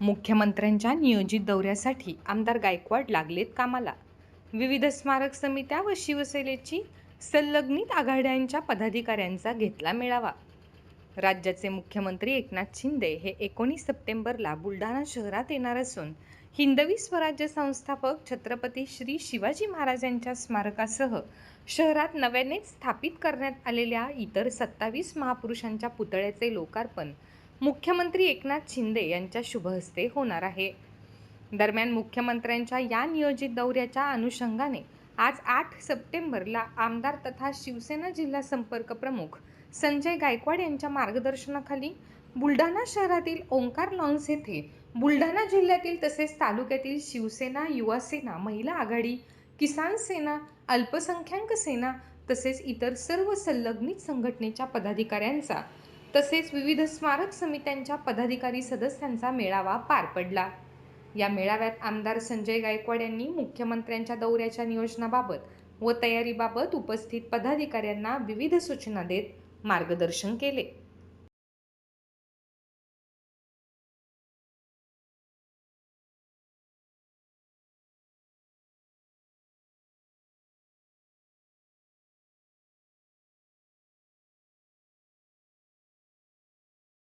मुख्यमंत्र्यांच्या नियोजित दौऱ्यासाठी आमदार गायकवाड लागलेत कामाला. विविध स्मारक समित्या व शिवसेनेची संलग्नित आघाड्यांच्या पदाधिकाऱ्यांचा घेतला मेळावा. राज्याचे मुख्यमंत्री एकनाथ शिंदे हे एकोणीस सप्टेंबरला बुलढाणा शहरात येणार असून हिंदवी स्वराज्य संस्थापक छत्रपती श्री शिवाजी महाराजांच्या स्मारकासह शहरात नव्यानेच स्थापित करण्यात आलेल्या इतर सत्तावीस महापुरुषांच्या पुतळ्याचे लोकार्पण मुख्यमंत्री एकनाथ शिंदे यांच्या शुभहस्ते होणार आहे. दरम्यान मुख्यमंत्र्यांच्या या नियोजित दौऱ्याच्या अनुषंगाने आज आठ सप्टेंबरला आमदार तथा शिवसेना जिल्हा संपर्क प्रमुख संजय गायकवाड यांच्या मार्गदर्शनाखाली बुलढाणा शहरातील ओंकार लॉन्स येथे बुलढाणा जिल्ह्यातील तसेच तालुक्यातील शिवसेना युवा सेना महिला आघाडी किसान सेना अल्पसंख्याक सेना तसेच इतर सर्व संलग्नित संघटनेच्या पदाधिकाऱ्यांचा तसेच विविध स्मारक समित्यांच्या पदाधिकारी सदस्यांचा मेळावा पार पडला. या मेळाव्यात आमदार संजय गायकवाड यांनी मुख्यमंत्र्यांच्या दौऱ्याच्या नियोजनाबाबत व तयारीबाबत उपस्थित पदाधिकाऱ्यांना विविध सूचना देत मार्गदर्शन केले.